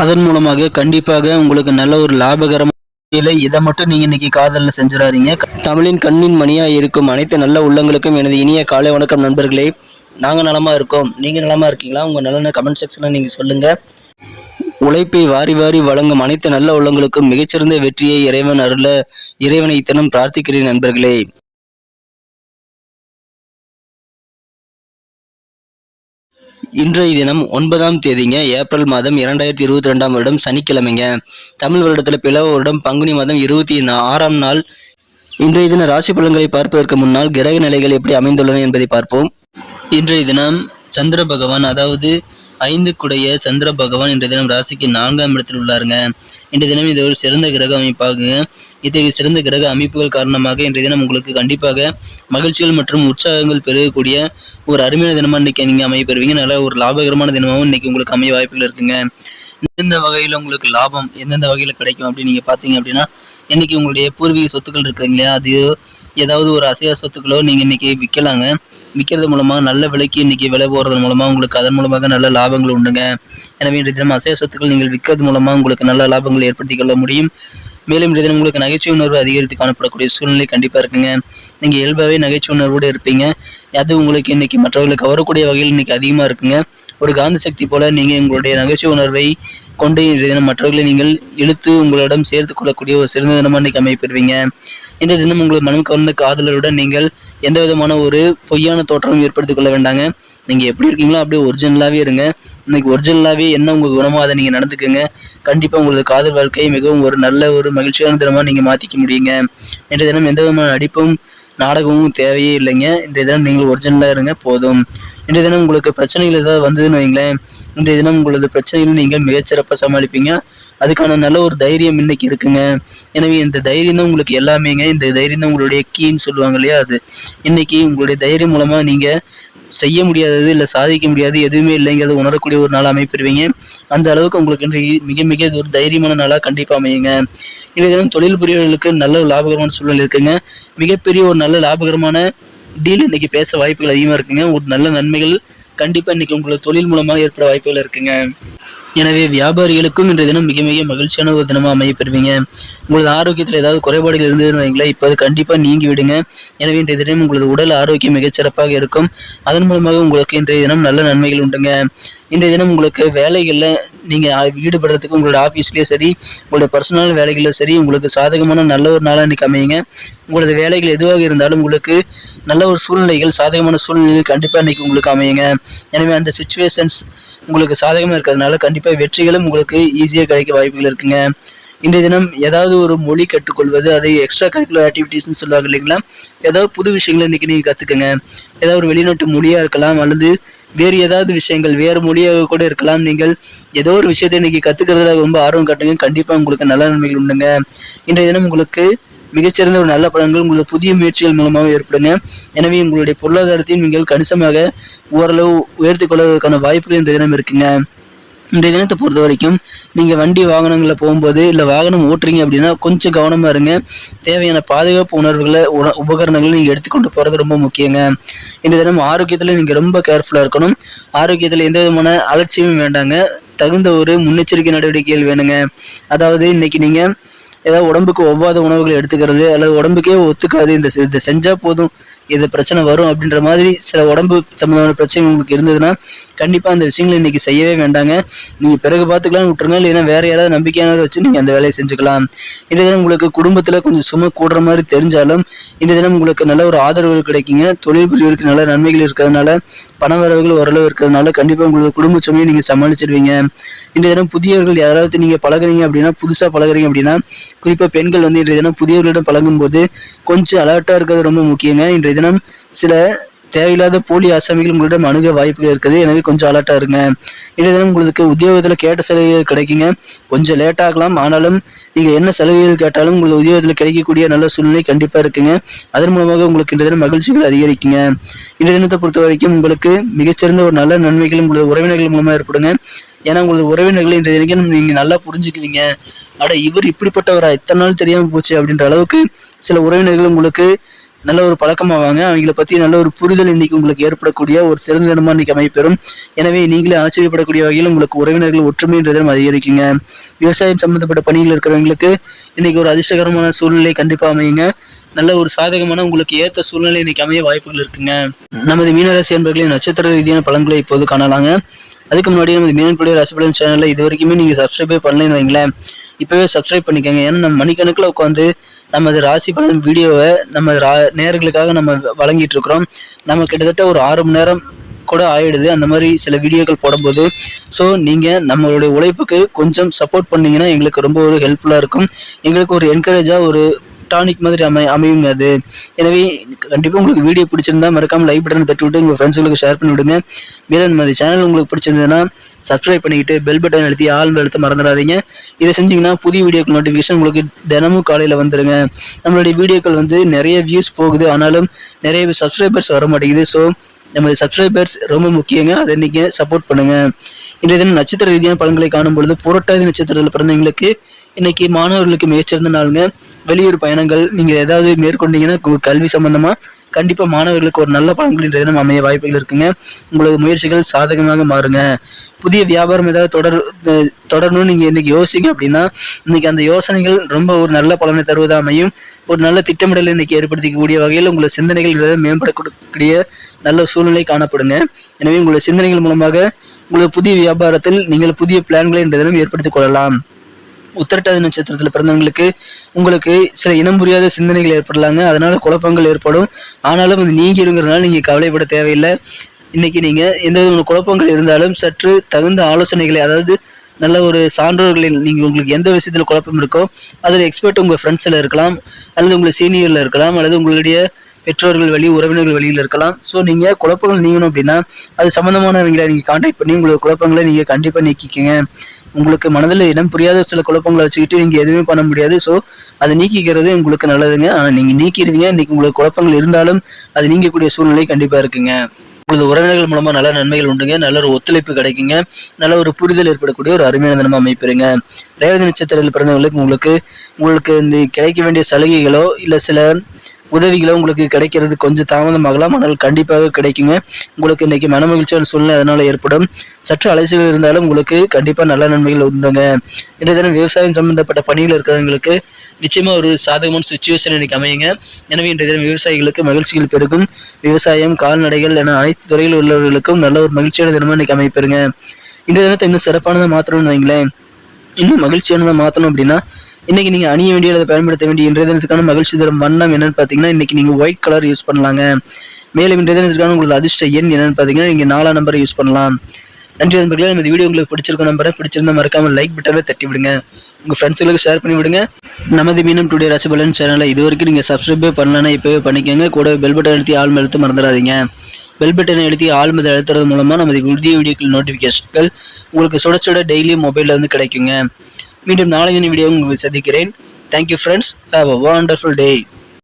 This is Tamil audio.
அதன் மூலமாக கண்டிப்பாக உங்களுக்கு நல்ல ஒரு லாபகரமான இல்லை இதை மட்டும் நீங்க இன்னைக்கு காதல்ல செஞ்சிடாதீங்க. தமிழின் கண்ணின் மணியா இருக்கும் அனைத்து நல்ல உள்ளங்களுக்கும் எனது இனிய காலை வணக்கம் நண்பர்களே. நாங்க நலமா இருக்கோம். நீங்க நலமா இருக்கீங்களா? உங்க நலன கமெண்ட் செக்ஷன்ல நீங்க சொல்லுங்க. உழைப்பை வாரி வாரி வழங்கும் அனைத்து நல்ல உள்ளங்களுக்கும் மிகச்சிறந்த வெற்றியை இறைவன் அருள இறைவனை இத்தனம் பிரார்த்திக்கிறேன் நண்பர்களே. இன்றைய தினம் ஒன்பதாம் தேதிங்க ஏப்ரல் மாதம் இரண்டாயிரத்தி இருபத்தி ரெண்டாம் வருடம் சனிக்கிழமைங்க. தமிழ் வருடத்தில் பிளவ வருடம் பங்குனி மாதம் இருபத்தி நா- ஆறாம் நாள். இன்றைய தின ராசி பலன்களை பார்ப்பதற்கு முன்னால் கிரக நிலைகள் எப்படி அமைந்துள்ளன என்பதை பார்ப்போம். இன்றைய தினம் சந்திர பகவான் அதாவது ஐந்து குடைய சந்திர பகவான் இன்றைய தினம் ராசிக்கு நான்காம் இடத்தில் உள்ளாருங்க. இன்றைய தினம் இது ஒரு சிறந்த கிரக அமைப்பாகுங்க. இத்தகைய சிறந்த கிரக அமைப்புகள் காரணமாக இன்றைய தினம் உங்களுக்கு கண்டிப்பாக மகிழ்ச்சிகள் மற்றும் உற்சாகங்கள் பெருகக்கூடிய ஒரு அருமையான தினமாக இன்னைக்கு நீங்கள் அமைய பெறுவீங்க. நல்ல ஒரு லாபகரமான தினமாகவும் இன்னைக்கு உங்களுக்கு அமைய வாய்ப்புகள் இருக்குங்க. எந்தெந்த வகையில் உங்களுக்கு லாபம் எந்தெந்த வகையில் கிடைக்கும் அப்படின்னு நீங்க பார்த்தீங்க அப்படின்னா இன்னைக்கு உங்களுடைய பூர்வீக சொத்துக்கள் இருக்குங்க இல்லையா? அது ஏதாவது ஒரு அசையா சொத்துக்களோ நீங்கள் இன்றைக்கி விற்கலாங்க விற்கிறது மூலமாக நல்ல விலைக்கு இன்றைக்கி விலை போகிறது மூலமாக உங்களுக்கு அதன் மூலமாக நல்ல லாபங்கள் உண்டுங்க. எனவே இன்றைய தினம் அசையா சொத்துக்கள் நீங்கள் விற்கிறது மூலமாக உங்களுக்கு நல்ல லாபங்கள் ஏற்படுத்திக் கொள்ள முடியும். மேலும் இன்றைய தினம் உங்களுக்கு நகைச்சுவை உணர்வு அதிகரித்து காணப்படக்கூடிய சூழ்நிலை கண்டிப்பாக இருக்குங்க. நீங்கள் இயல்பாகவே நகைச்சுவை உணர்வோடு இருப்பீங்க. அது உங்களுக்கு இன்னைக்கு மற்றவர்களை கவரக்கூடிய வகையில் இன்னைக்கு அதிகமாக இருக்குங்க. ஒரு காந்த சக்தி போல நீங்கள் உங்களுடைய நகைச்சுவை உணர்வை கொண்டு இன்றைய தினம் மற்றவர்களை நீங்கள் இழுத்து உங்களிடம் சேர்த்து கொள்ளக்கூடிய ஒரு சிறந்த தினமாக இன்னைக்கு அமைப்பெறுவீங்க இந்த தினம் உங்கள் மனம் கவர்ந்த காதலருடன் நீங்கள் எந்த விதமான ஒரு பொய்யான தோற்றமும் ஏற்படுத்திக் கொள்ள வேண்டாங்க. நீங்கள் எப்படி இருக்கீங்களோ அப்படியே ஒரிஜினலாகவே இருங்க. இன்னைக்கு ஒரிஜினலாகவே என்ன உங்கள் குணமோ அதை நீங்கள் நடந்துக்குங்க. கண்டிப்பாக உங்களது காதல் வாழ்க்கை மிகவும் ஒரு நல்ல ஒரு மகிழ்ச்சியான தினமாக நீங்க மாத்திக்க முடியுங்க. இன்றைய தினம் எந்த விதமான நடிப்பும் நாடகமும் தேவையே இல்லைங்க. இன்றைய தினம் நீங்கள் ஒரிஜினலாக இருங்க போதும். இன்றைய தினம் உங்களுக்கு பிரச்சனைகள் ஏதாவது வந்ததுன்னு வைங்களேன். இன்றைய தினம் உங்களது பிரச்சனைகள் நீங்கள் மிகச்சிறப்பாக சமாளிப்பீங்க. அதுக்கான நல்ல ஒரு தைரியம் இன்னைக்கு இருக்குங்க. எனவே இந்த தைரியம் தான் உங்களுக்கு எல்லாமேங்க. இந்த தைரியம் தான் உங்களுடைய கீன்னு சொல்லுவாங்க இல்லையா அது. இன்னைக்கு உங்களுடைய தைரியம் மூலமா நீங்க செய்ய முடியாதது இல்லை சாதிக்க முடியாது எதுவுமே இல்லைங்கிறத உணரக்கூடிய ஒரு நாளாக அமைப்பிடுவீங்க அந்த அளவுக்கு உங்களுக்கு இன்றைக்கு மிக மிக ஒரு தைரியமான நாளாக கண்டிப்பாக அமையுங்க. இன்றைய தினம் தொழில் புரியவர்களுக்கு நல்ல ஒரு லாபகரமான சூழல் இருக்குங்க. மிகப்பெரிய ஒரு நல்ல லாபகரமான டீல் இன்னைக்கு பேச வாய்ப்புகள் அதிகமாக இருக்குங்க. ஒரு நல்ல நன்மைகள் கண்டிப்பாக இன்னைக்கு உங்களுக்கு தொழில் மூலமாக ஏற்பட வாய்ப்புகள் இருக்குங்க. எனவே வியாபாரிகளுக்கும் இன்றைய தினம் மிக மிக மகிழ்ச்சியான ஒரு தினமாக அமைய பெறுவீங்க உங்களது ஆரோக்கியத்தில் ஏதாவது குறைபாடுகள் இருந்ததுன்னு வைங்களேன் இப்போ அது கண்டிப்பாக நீங்கி விடுங்க எனவே இன்றைய தினம் உங்களது உடல் ஆரோக்கியம் மிகச்சிறப்பாக இருக்கும். அதன் மூலமாக உங்களுக்கு இன்றைய தினம் நல்ல நன்மைகள் உண்டுங்க. இன்றைய தினம் உங்களுக்கு வேலைகளில் நீங்கள் ஈடுபடுறதுக்கு உங்களோட ஆஃபீஸ்லேயே சரி உங்களோட பர்சனல் வேலைகளில் சரி உங்களுக்கு சாதகமான நல்ல ஒரு நாளாக இன்றைக்கி அமையுங்க. உங்களது வேலைகள் எதுவாக இருந்தாலும் உங்களுக்கு நல்ல ஒரு சூழ்நிலைகள் சாதகமான சூழ்நிலைகள் கண்டிப்பாக இன்றைக்கி உங்களுக்கு அமையுங்க. எனவே அந்த சுச்சுவேஷன்ஸ் உங்களுக்கு சாதகமாக இருக்கிறதுனால கண்டிப்பாக வெற்றிகளும் உங்களுக்கு ஈஸியாக கிடைக்க வாய்ப்புகள் இருக்குங்க. இன்றைய தினம் ஏதாவது ஒரு மொழி கற்றுக்கொள்வது அதை எக்ஸ்ட்ரா கரிக்குலர் ஆக்டிவிட்டீஸ்னு சொல்லுவாங்க இல்லைங்களா? ஏதாவது புது விஷயங்களை இன்னைக்கு நீங்கள் கற்றுக்குங்க ஏதாவது ஒரு வெளிநாட்டு மொழியாக இருக்கலாம் அல்லது வேறு ஏதாவது விஷயங்கள் வேறு மொழியாக கூட இருக்கலாம். நீங்கள் ஏதோ ஒரு விஷயத்தை இன்றைக்கி கற்றுக்கிறதுல ரொம்ப ஆர்வம் காட்டுங்க. கண்டிப்பாக உங்களுக்கு நல்ல நன்மைகள் உண்டுங்க. இன்றைய தினம் உங்களுக்கு மிகச்சிறந்த ஒரு நல்ல பலன்கள் உங்களுக்கு புதிய முயற்சிகள் மூலமாக ஏற்படுங்க. எனவே உங்களுடைய பொருளாதாரத்தையும் நீங்கள் கணிசமாக ஓரளவு உயர்த்தி கொள்வதற்கான வாய்ப்புகள் இன்றைய தினம் இருக்குங்க. இந்த தினத்தை பொறுத்த வரைக்கும் நீங்கள் வண்டி வாகனங்களில் போகும்போது இல்லை வாகனம் ஓட்டுறீங்க அப்படின்னா கொஞ்சம் கவனமாக இருங்க. தேவையான பாதுகாப்பு உணர்வுகளை உண உபகரணங்களை நீங்கள் எடுத்துக்கொண்டு போகிறது ரொம்ப முக்கியங்க. இந்த தினம் ஆரோக்கியத்தில் நீங்கள் ரொம்ப கேர்ஃபுல்லாக இருக்கணும். ஆரோக்கியத்தில் எந்த விதமான அலட்சியமும் வேண்டாங்க. தகுந்த ஒரு முன்னெச்சரிக்கை நடவடிக்கைகள் வேணுங்க. அதாவது இன்னைக்கு நீங்கள் ஏதாவது உடம்புக்கு ஒவ்வாத உணவுகளை எடுத்துக்கிறது அல்லது உடம்புக்கே ஒத்துக்காது. இந்த செஞ்சால் போதும். இது பிரச்சனை வரும் அப்படின்ற மாதிரி சில உடம்பு சம்மந்தமான பிரச்சனை உங்களுக்கு இருந்ததுன்னா கண்டிப்பாக அந்த விஷயங்களை இன்னைக்கு செய்யவே வேண்டாங்க. நீங்கள் பிறகு பார்த்துக்கலாம் விட்டுருங்க. இல்லைன்னா வேற யாராவது நம்பிக்கையானதை வச்சு நீங்கள் அந்த வேலையை செஞ்சுக்கலாம். இந்த தினம் உங்களுக்கு குடும்பத்தில் கொஞ்சம் சுமை கூடுற மாதிரி தெரிஞ்சாலும் இந்த தினம் உங்களுக்கு நல்ல ஒரு ஆதரவு கிடைக்குங்க. தொழில் புரிவதற்கு நல்ல நன்மைகள் இருக்கிறதுனால பண வரவுகள் ஓரளவு இருக்கிறதுனால கண்டிப்பாக உங்களுக்கு குடும்ப சுமையை நீங்கள் சமாளிச்சிருவீங்க. இந்த தினம் புதியவர்கள் யாராவது நீங்க பழகுறீங்க அப்படின்னா புதுசாக பழகுறீங்க அப்படின்னா குறிப்பாக பெண்கள் வந்து இன்றைய தினம் புதியவர்களிடம் பழகும்போது கொஞ்சம் அலர்ட்டாக இருக்கிறது ரொம்ப முக்கியங்க. இன்றைய தினம் சில தேவையில்லாத போலி ஆசாமிகள் உங்களிடம் அணுக வாய்ப்புகள் இருக்குது. எனவே கொஞ்சம் அலர்ட்டா இருங்க. இன்றைய தினம் உங்களுக்கு உத்தியோகத்துல கேட்ட சலுகைகள் கிடைக்குங்க. கொஞ்சம் லேட் ஆகலாம் ஆனாலும் நீங்க என்ன சலுகைகள் கேட்டாலும் உங்களுக்கு உத்தியோகத்துல கிடைக்கக்கூடிய நல்ல சூழ்நிலை கண்டிப்பா இருக்குங்க. அதன் மூலமாக உங்களுக்கு இன்றைய தினம் மகிழ்ச்சிகள் அதிகரிக்குங்க. இன்றைய தினத்தை பொறுத்த வரைக்கும் உங்களுக்கு மிகச்சிறந்த ஒரு நல்ல நன்மைகள் உங்களது உறவினர்கள் மூலமா ஏற்படுங்க. ஏன்னா உங்களது உறவினர்களை இந்த தினம் நீங்க நல்லா புரிஞ்சுக்குவீங்க. அட இவர் இப்படிப்பட்டவரா? இத்தனை நாள் தெரியாம போச்சு அப்படின்ற அளவுக்கு சில உறவினர்கள் உங்களுக்கு நல்ல ஒரு பழக்கமாவாங்க. அவங்கள பத்தி நல்ல ஒரு புரிதல் இன்னைக்கு உங்களுக்கு ஏற்படக்கூடிய ஒரு சிறந்த தினமா இன்னைக்கு அமைப்பெறும் எனவே நீங்களே ஆச்சரியப்படக்கூடிய வகையில் உங்களுக்கு உறவினர்கள் ஒற்றுமைன்றதும் அதிகரிக்குங்க. விவசாயம் சம்பந்தப்பட்ட பணியில் இருக்கிறவங்களுக்கு இன்னைக்கு ஒரு அதிர்ஷ்டகரமான சூழ்நிலை கண்டிப்பா அமையுங்க. நல்ல ஒரு சாதகமான உங்களுக்கு ஏற்ற சூழ்நிலை இன்னைக்கு அமைய வாய்ப்புகள் இருக்குங்க. நமது மீனராசி அன்பர்களின் நட்சத்திர ரீதியான பலன்களை இப்போது காணலாங்க. அதுக்கு முன்னாடி நமது மீனன்புடைய ராசி பலன் சேனல்ல இது வரைக்குமே நீங்க சப்ஸ்கிரைபே பண்ணலன்னு வைங்களேன். இப்பவே சப்ஸ்கிரைப் பண்ணிக்கோங்க. ஏன்னா நம்ம மணிக்கணக்கில் உட்காந்து நமது ராசி பலன் வீடியோவை நம்ம ரா- நேயர்களுக்காக நம்ம வழங்கிட்டு இருக்கிறோம். நம்ம கிட்டத்தட்ட ஒரு ஆறு மணி நேரம் கூட ஆயிடுது. அந்த மாதிரி சில வீடியோக்கள் போடும்போது. ஸோ நீங்கள் நம்மளுடைய உழைப்புக்கு கொஞ்சம் சப்போர்ட் பண்ணீங்கன்னா எங்களுக்கு ரொம்ப ஒரு ஹெல்ப்ஃபுல்லாக இருக்கும். எங்களுக்கு ஒரு என்கரேஜாக ஒரு டானிக் மாதிரி அமை அமையுங்க அது. எனவே கண்டிப்பாக உங்களுக்கு வீடியோ பிடிச்சிருந்தா மறக்காமல் லைக் பட்டனை தட்டி விட்டு உங்கள் ஃப்ரெண்ட்ஸுங்களுக்கு ஷேர் பண்ணி விடுங்க. மேலும் நம்ம சேனல் உங்களுக்கு பிடிச்சிருந்ததுன்னா சப்ஸ்கிரைப் பண்ணிக்கிட்டு பெல் பட்டன் அழுத்தி ஆல் அழுத்த மறந்துடாதீங்க. இதை செஞ்சீங்கன்னா புதிய வீடியோக்கு நோட்டிஃபிகேஷன் உங்களுக்கு தினமும் காலையில் வந்துடுங்க நம்மளுடைய வீடியோக்கள் வந்து நிறைய வியூஸ் போகுது. ஆனாலும் நிறைய சப்ஸ்கிரைபர்ஸ் வர மாட்டேங்குது ஸோ நமது சப்ஸ்கிரைபர்ஸ் ரொம்ப முக்கியங்க. அதை நீங்கள் சப்போர்ட் பண்ணுங்கள் இன்றைய தினம் நட்சத்திர ரீதியான பலன்களை காணும் பொழுது புரட்டாதி நட்சத்திரத்தில் பிறந்தவங்களுக்கு இன்னைக்கு மாணவர்களுக்கு மிகச்சிறந்த நாளுங்க. வெளியூர் பயணங்கள் நீங்க ஏதாவது மேற்கொண்டீங்கன்னா கல்வி சம்பந்தமா கண்டிப்பா மாணவர்களுக்கு ஒரு நல்ல பலன்கள் இன்றைய தினம் அமைய வாய்ப்புகள் இருக்குங்க. உங்களது முயற்சிகள் சாதகமாக மாறுங்க. புதிய வியாபாரம் ஏதாவது தொடர் தொடரணும்னு நீங்க இன்னைக்கு யோசிங்க அப்படின்னா இன்னைக்கு அந்த யோசனைகள் ரொம்ப ஒரு நல்ல பலனை தருவதா அமையும். ஒரு நல்ல திட்டமிடலை இன்னைக்கு ஏற்படுத்திக்கக்கூடிய வகையில் உங்களோட சிந்தனைகள் மேம்படக்கூடிய நல்ல சூழ்நிலை காணப்படுங்க. எனவே உங்களுடைய சிந்தனைகள் மூலமாக உங்களது புதிய வியாபாரத்தில் நீங்கள் புதிய பிளான்களை இன்றைய தினம் ஏற்படுத்திக் கொள்ளலாம். உத்திரட்டாதி நட்சத்திரத்தில் பிறந்தவங்களுக்கு உங்களுக்கு சில இனம் புரியாத சிந்தனைகள் ஏற்படலாங்க. அதனால குழப்பங்கள் ஏற்படும். ஆனாலும் அது நீங்கிருங்கிறதுனால நீங்க கவலைப்பட தேவையில்லை. இன்னைக்கு நீங்க எந்த விதமான குழப்பங்கள் இருந்தாலும் சற்று தகுந்த ஆலோசனைகளை அதாவது நல்ல ஒரு சான்றோர்களின் நீங்க உங்களுக்கு எந்த விஷயத்துல குழப்பம் இருக்கோ அதில் எக்ஸ்பர்ட் உங்க ஃப்ரெண்ட்ஸ்ல இருக்கலாம் அல்லது உங்க சீனியர்ல இருக்கலாம் அல்லது உங்களுடைய பெற்றோர்கள் வழி உறவினர்கள் வழியில் இருக்கலாம். ஸோ நீங்க குழப்பங்கள் நீங்கணும் அப்படின்னா அது சம்பந்தமானவங்களை நீங்க காண்டாக்ட் பண்ணி உங்களோட குழப்பங்களை நீங்க கண்டிப்பா நீக்கிக்கங்க. உங்களுக்கு மனதில் இடம் புரியாத சில குழப்பங்களை வச்சுக்கிட்டு நீங்க எதுவுமே பண்ண முடியாது. ஸோ அதை நீக்கிக்கிறது உங்களுக்கு நல்லதுங்க. ஆனால் நீங்க நீக்கிடுவீங்க. இன்னைக்கு உங்களுக்கு குழப்பங்கள் இருந்தாலும் அது நீங்கக்கூடிய சூழ்நிலை கண்டிப்பா இருக்குங்க. உங்களது உறவினர்கள் மூலமா நல்ல நன்மைகள் உண்டுங்க நல்ல ஒரு ஒத்துழைப்பு கிடைக்குங்க நல்ல ஒரு புரிதல் ஏற்படக்கூடிய ஒரு அருமையான தினமா அமைப்பிருங்க ரேவதி நட்சத்திரத்தில் பிறந்தவங்களுக்கு உங்களுக்கு உங்களுக்கு இந்த கிடைக்க வேண்டிய சலுகைகளோ இல்ல சில உதவிகளை உங்களுக்கு கிடைக்கிறது கொஞ்சம் தாமதமாகலாம் ஆனால் கண்டிப்பாக கிடைக்குங்க. உங்களுக்கு இன்னைக்கு மன மகிழ்ச்சியான சூழ்நிலை அதனால ஏற்படும். சற்று அலைச்சல் இருந்தாலும் உங்களுக்கு கண்டிப்பா நல்ல நன்மைகள் உண்டுங்க. இந்த தினம் விவசாயம் சம்பந்தப்பட்ட பணியில் இருக்கிறவங்களுக்கு நிச்சயமா ஒரு சாதகமான சுச்சுவேஷன் இன்னைக்கு அமையுங்க. எனவே இன்றைய தினம் விவசாயிகளுக்கு மகிழ்ச்சிகள் பெருகும். விவசாயம் கால்நடைகள் என அனைத்து துறையில் உள்ளவர்களுக்கும் நல்ல ஒரு மகிழ்ச்சியான தினமும் இன்னைக்கு அமைப்பெருங்க இந்த தினத்தை இன்னும் சிறப்பானதை மாற்றணும்னு வைங்களேன். இன்னும் மகிழ்ச்சியானதை மாற்றணும் அப்படின்னா இன்னைக்கு நீங்க அணிய வேண்டிய அல்லது பயன்படுத்த வேண்டிய இன்றைய தினத்துக்கான மகிழ்ச்சி தரும் வண்ணம் என்னன்னு பாத்தீங்கன்னா இன்னைக்கு நீங்க ஒயிட் கலர் யூஸ் பண்ணலாங்க. மேலும் இன்றைய தினத்துக்கான உங்களுக்கு அதிர்ஷ்ட எண் என்னன்னு பாத்தீங்கன்னா நீங்க நாலா நம்பரை யூஸ் பண்ணலாம். நன்றி நண்பர்களே இந்த வீடியோ உங்களுக்கு பிடிச்சிருக்கும் நம்பரை பிடிச்சிருந்தா மறக்காம லைக் பட்டனை தட்டி விடுங்க. உங்க ஃப்ரெண்ட்ஸுகளுக்கு ஷேர் பண்ணி விடுங்க. நமது மீனம் டுடே ராசிபலன் சேனலை இது வரைக்கும் நீங்க சப்ஸ்கிரைபே பண்ணலன்னா இப்பவே பண்ணிக்கோங்க. கூட பெல் பட்டன் அழுத்தி ஆள் எழுத்து மறந்துடாதீங்க. பெல் பட்டனை எழுத்தி ஆள் மீது அழுத்துறது மூலமா நமது புதிய வீடியோக்கள் நோட்டிஃபிகேஷன்கள் உங்களுக்கு சுட சுட டெய்லியும் மொபைல்ல வந்து கிடைக்குங்க. மீண்டும் நாளைய வீடியோ உங்களுக்கு சந்திக்கிறேன். Thank you friends have a wonderful day